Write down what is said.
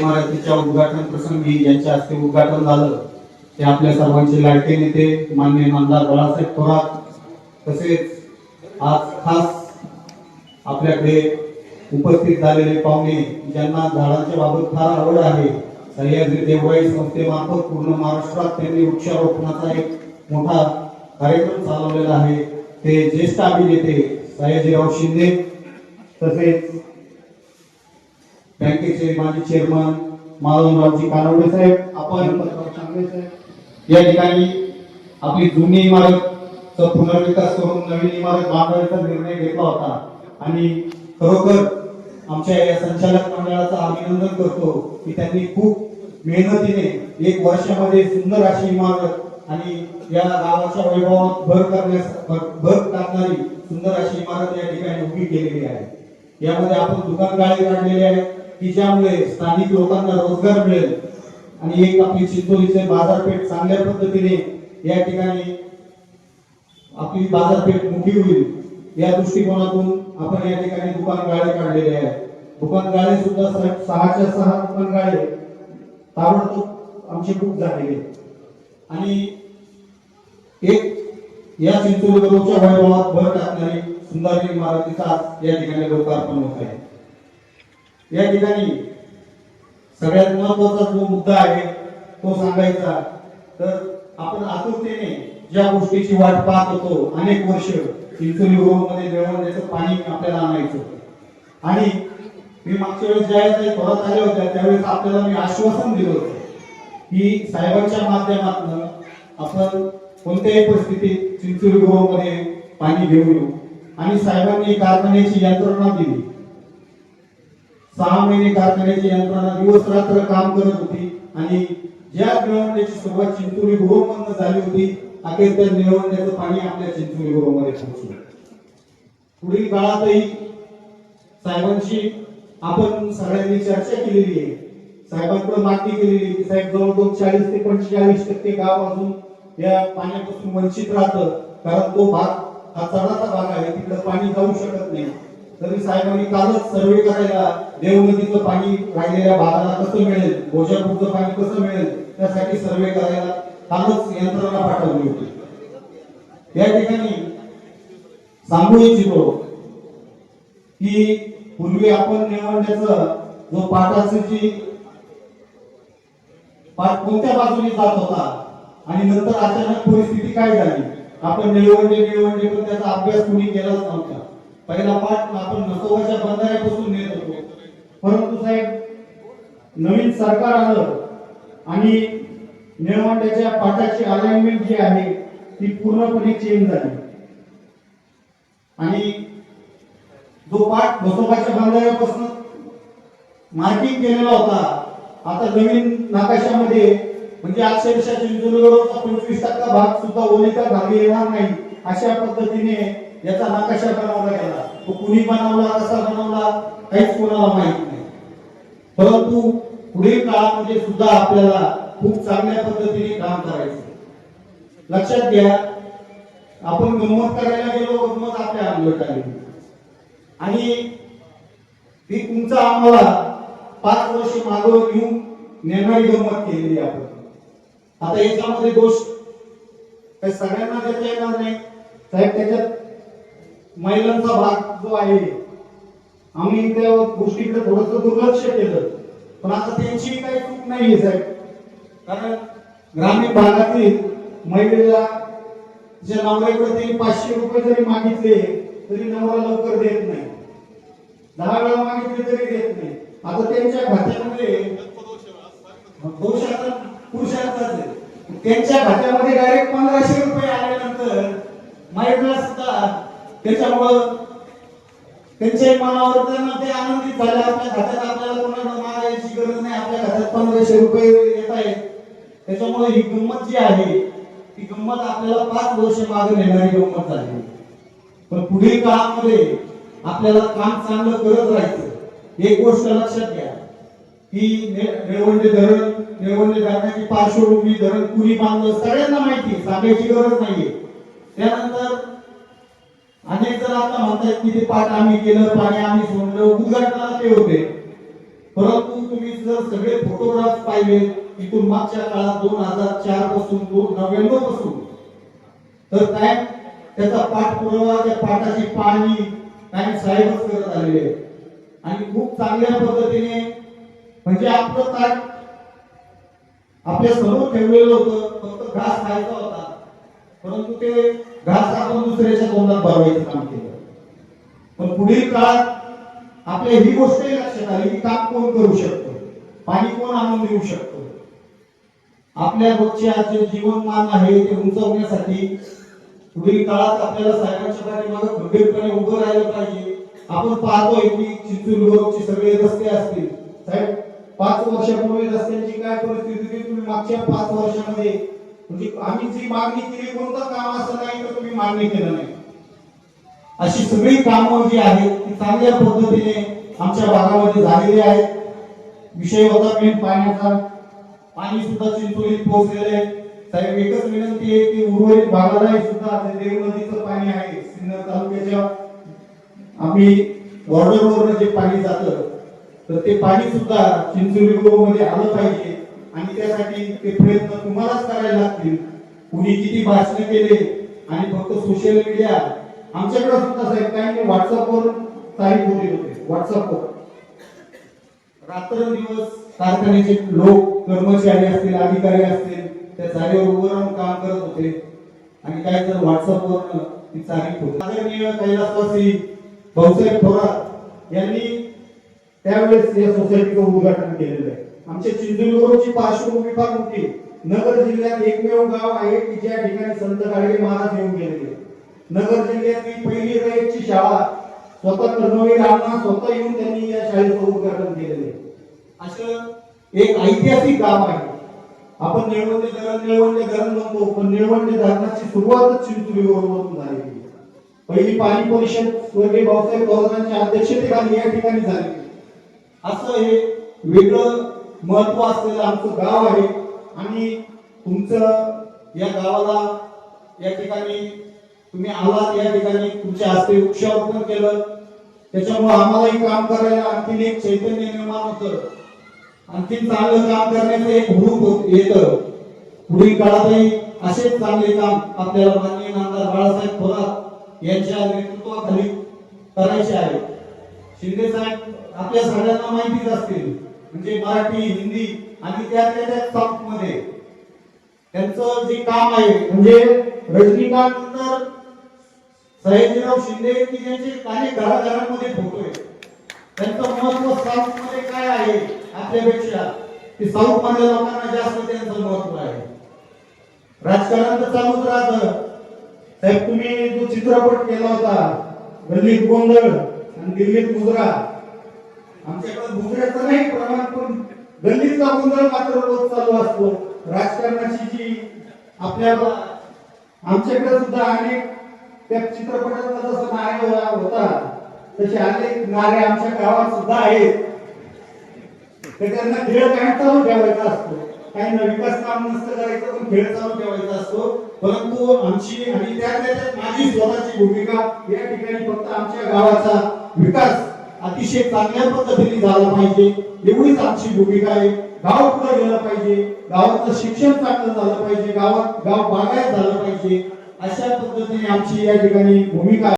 इमारतीच्या उद्घाटन प्रसंगी यांच्या हस्ते उद्घाटन झालं. ते आपल्या सर्वांचे लाडके नेते मान्य आमदार बाळासाहेब थोरात तसेच आज खास आपल्याकडे उपस्थित झालेले पाहुणे ज्यांना झाडांच्या बाबत फार आवड आहे. सह्याद्री देवराई संस्थेमार्फत पूर्ण महाराष्ट्रात त्यांनी वृक्षारोपणाचा एक मोठा कार्यक्रम चालवलेला आहे. ते ज्येष्ठ अभिनेते सयाजीराव शिंदे तसेच बँकेचे माजी चेअरमन माधवरावजी कानवडे साहेब आपण या ठिकाणी आपली जुनी इमारतचा पुनर्विकास करून नवीन इमारत बांधण्याचा निर्णय घेतला होता. आणि खरोखर आमच्या या संचालक मंडळाचं अभिनंदन करतो की त्यांनी खूप मेहनतीने एक वर्षामध्ये सुंदर अशी इमारत आणि या गावाच्या वैभवात भर करण्यास भर- भर टाकणारी सुंदर अशी इमारत या ठिकाणी उभी केलेली आहे. यामध्ये आपण दुकान गाळे काढलेले आहे. की ज्यामुळे स्थानिक लोकांना रोजगार मिळेल. आणि एक आपली चिंचोलीचे बाजारपेठ चांगल्या पद्धतीने या ठिकाणी आपली बाजारपेठ मोठी होईल. या दृष्टिकोनातून आपण या ठिकाणी दुकान गाळे काढलेले आहे. दुकान गाळे सुद्धा सहाच्या सहा दुकान गाळे ताबडतोब आमचे बुक झालेले आणि एक या चिंचोली बरोबरच्या वैभवात भर टाकणारी सुंदर इमारतीचा आज या ठिकाणी लोकार्पण होत आहे या ठिकाणी सगळ्यात महत्त्वाचा जो मुद्दा आहे तो सांगायचा तर आपण आतुरतेने ज्या गोष्टीची वाट पाहत होतो अनेक वर्ष चिंचोली मध्ये निळवण्याचं पाणी आपल्याला आणायचं आणि मी मागच्या वेळेस ज्यावेळेस परत आले होते त्यावेळेस आपल्याला मी आश्वासन दिलं होतं की साहेबांच्या माध्यमातून आपण कोणत्याही परिस्थितीत चिंचोली पाणी घेऊन आणि साहेबांनी कारखान्याची यंत्रणा दिली. सहा महिने कारखान्याची यंत्रणा दिवस रात्र काम करत होती आणि ज्या निवडण्याची सुरुवात चिंचोली मधनं झाली होती अखेर त्या निवडण्याचं पाणी आपल्या चिंचोली मध्ये पोहोचलं. पुढील काळातही साहेबांशी आपण सगळ्यांनी चर्चा केलेली आहे. साहेबांकडे मागणी केलेली आहे की साहेब जवळजवळ चाळीस ते पंचेचाळीस टक्के गाव अजून या पाण्यापासून वंचित राहतं कारण तो भाग हा चढाचा भाग आहे तिकडे पाणी जाऊ शकत नाही. तरी साहेबांनी कालच सर्वे करायला देव नदीचं पाणी राहिलेल्या भागाला कसं मिळेल भोजापूरचं पाणी कसं मिळेल त्यासाठी सर्वे करायला कालच यंत्रणा पाठवली होती. या ठिकाणी सांगू इच्छितो की पूर्वी आपण निवडण्याचं जो पाटाची जी पाठ कोणत्या बाजूने जात होता आणि नंतर अचानक परिस्थिती काय झाली? आपण निळवंडे निळवंडे पण त्याचा अभ्यास कुणी केलाच नव्हता. पहिला पाठ आपण नसोबाच्या बंधाऱ्यापासून नेत होतो. परंतु साहेब नवीन सरकार आलं आणि निळवंड्याच्या पाठाची अलाइनमेंट जी आहे ती पूर्णपणे चेंज झाली. आणि जो पाठ नसोबाच्या बंधाऱ्यापासून मार्किंग केलेला होता आता नवीन नकाशामध्ये म्हणजे अक्षरशः चिंचोलीवरचा पंचवीस टक्का भाग सुद्धा ओलिता भागी येणार नाही अशा पद्धतीने याचा नकाशा बनवला गेला. तो कुणी बनवला कसा बनवला काहीच कोणाला माहीत नाही. परंतु पुढील काळामध्ये सुद्धा आपल्याला खूप चांगल्या पद्धतीने काम करायचं लक्षात घ्या आपण गंमत करायला गेलो गंमत आपल्या अंगलट आली. आणि ती तुमचा आम्हाला पाच वर्ष मागं घेऊन निर्णय गंमत केलेली आपण. आता याच्यामध्ये गोष्ट काही सगळ्यांना देता येणार नाही. साहेब त्याच्यात महिलांचा भाग जो आहे आम्ही त्या गोष्टीकडे थोडस दुर्लक्ष केलं. पण आता त्यांची काही चूक नाहीये साहेब. कारण ग्रामीण भागातील महिलेला जे नवऱ्याकडे पाचशे रुपये जरी मागितले तरी नवरा लवकर देत नाही. दहा वेळा मागितले तरी देत नाही. आता त्यांच्या खात्यामध्ये दोष त्यांच्या खात्यामध्ये डायरेक्ट पंधराशे रुपये आल्यानंतर महिला सुद्धा त्याच्यामुळं त्यांच्या मनावर त्यांना ते आनंदित झाले. आपल्या खात्यात आपल्याला कोणाला मागायची गरज नाही. आपल्या खात्यात पंधराशे रुपये येत आहेत. त्याच्यामुळे ही गंमत जी आहे ती गंमत आपल्याला पाच वर्ष मागे नेणारी गंमत झाली. पण पुढील काळामध्ये आपल्याला काम चांगलं करत राहायचं. एक गोष्ट लक्षात घ्या. की ने- निळवंडे धरण निळवंडे धरणाची पार्श्वभूमी धरण कुणी बांधलं सगळ्यांना माहिती सांगायची गरज नाहीये. त्यानंतर अनेक जण आता म्हणतात की ते पाठ आम्ही केलं पाणी आम्ही सोडलं उद्घाटनाला ते होते. परंतु तुम्ही जर सगळे फोटोग्राफ पाहिले इथून मागच्या काळात दोन हजार चारपासून दोन नव्याण्णवपासून तर काय त्याचा पाठपुरावा त्या पाठाची पाणी काय साहेबच करत आलेले आणि खूप चांगल्या पद्धतीने म्हणजे आपलं ताट आपल्यासमोर ठेवलेलं होतं फक्त घास खायचा होता. परंतु ते घास आपण दुसऱ्याच्या तोंडात भरवायचं काम केलं. पण पुढील काळात आपल्या ही गोष्टही लक्षात आली की काम कोण करू शकतो? पाणी कोण आणून देऊ शकतो? आपल्या रोजच्या जे जीवनमान आहे ते उंचवण्यासाठी पुढील काळात आपल्याला साहेबांच्या पाठीमागे गंभीरपणे उभं राहिलं पाहिजे. आपण पाहतोय की चिंचुलगोरचे सगळे रस्ते असतील. साहेब पाच वर्षापूर्वी रस्त्यांची काय परिस्थिती होती तुम्ही मागच्या पाच वर्षामध्ये म्हणजे आम्ही जी मागणी केली कोणतं काम असं नाही तर तुम्ही मागणी केलं नाही? अशी सगळी कामं जी आहेत ती चांगल्या पद्धतीने आमच्या भागामध्ये झालेली आहेत. विषय होता मेन पाण्याचा. पाणी सुद्धा चिंचोलीत पोहोचलेले आहे. साहेब एकच विनंती आहे की उर्वरित भागाला सुद्धा देव नदीचं पाणी आहे सिन्नर तालुक्याच्या. आम्ही बॉर्डरवरनं जे पाणी जातं तर ते पाणी सुद्धा चिंचोली मध्ये आलं पाहिजे. आणि त्यासाठी ते प्रयत्न तुम्हालाच करायला लागतील. कुणी किती भाषण केले आणि फक्त सोशल मीडिया आमच्याकडे सुद्धा साहेब काही व्हॉट्सअपवर काही बोलले होते. व्हॉट्सअपवर रात्रंदिवस कारखान्याचे लोक कर्मचारी असतील अधिकारी असतील त्या जागेवर उभं राहून काम करत होते. आणि काय तर व्हॉट्सअपवर ती तारीख होती. आदरणीय कैलासवासी भाऊसाहेब थोरात यांनी त्यावेळेस या सोसायटीचं उद्घाटन केलेलं आहे. आमच्या चिंचोलीची पार्श्वभूमी फार मोठी नगर जिल्ह्यात एकमेव गाव आहे की ज्या ठिकाणी संत गाडगे महाराज येऊन गेलेले नगर जिल्ह्यातली पहिली रयतची शाळा स्वतः कर्मवीर अण्णा स्वतः येऊन त्यांनी या शाळेचं उद्घाटन केलेले असं एक ऐतिहासिक गाव आहे. आपण निळवंडे धरण निळवंडे धरण म्हणतो पण निळवंडे धरणाची सुरुवातच चिंचोलीवरून झालेली पहिली पाणी परिषद स्वर्गीय भाऊसाहेब थोरातांच्या अध्यक्षतेखाली या ठिकाणी झालेली असं हे वेगळं महत्त्व असलेलं आमचं गाव आहे. आणि तुमचं या गावाला या ठिकाणी तुम्ही आलात या ठिकाणी तुमच्या हस्ते वृक्षारोपण केलं. त्याच्यामुळे आम्हालाही काम करायला आणखीन एक चैतन्य निर्माण होतं. आणखीन चांगलं काम करण्याचं एक हुरूप येतं. पुढील काळातही असेच चांगले काम आपल्याला माननीय आमदार बाळासाहेब थोरात यांच्या नेतृत्वाखाली करायचे आहे. शिंदे साहेब आपल्या सगळ्यांना माहितीच असतील. म्हणजे मराठी हिंदी आणि त्या त्या साऊथमध्ये त्यांचं जे काम आहे म्हणजे रजनीकांत नंतर सयाजीराव शिंदे की ज्यांचे काही घराघरांमध्ये फोटो आहे त्यांचं महत्त्व साऊथमध्ये काय आहे आपल्यापेक्षा? की साऊथ मधल्या लोकांना जास्त त्यांचं महत्त्व आहे. राजकारण तर चालूच राहत. साहेब तुम्ही जो चित्रपट केला होता गल्लीत गोंधळ आणि दिल्लीत मुजरा आमच्याकडे मुजऱ्याचं नाही प्रमाण पण गल्लीचा गोंधळ मात्र रोज चालू असतो. राजकारणाची जी आपल्याला आमच्याकडे सुद्धा अनेक त्या चित्रपटाचा जसं नारे होता तसे अनेक नारे आमच्या गावात सुद्धा आहेत. तर त्यांना खेळ काय चालू ठेवायचा असतो? काही ना विकास काम नसतं करायचं पण खेळ चालू ठेवायचा असतो. परंतु आमची आणि त्यात माझी स्वतःची भूमिका या ठिकाणी फक्त आमच्या गावाचा विकास अतिशय चांगल्या पद्धतीने झाला पाहिजे. एवढीच आमची भूमिका आहे. गाव पुढे गेलं पाहिजे. गावातलं शिक्षण चांगलं झालं पाहिजे. गावात गाव बागायत झालं पाहिजे. अशा पद्धतीने आमची या ठिकाणी भूमिका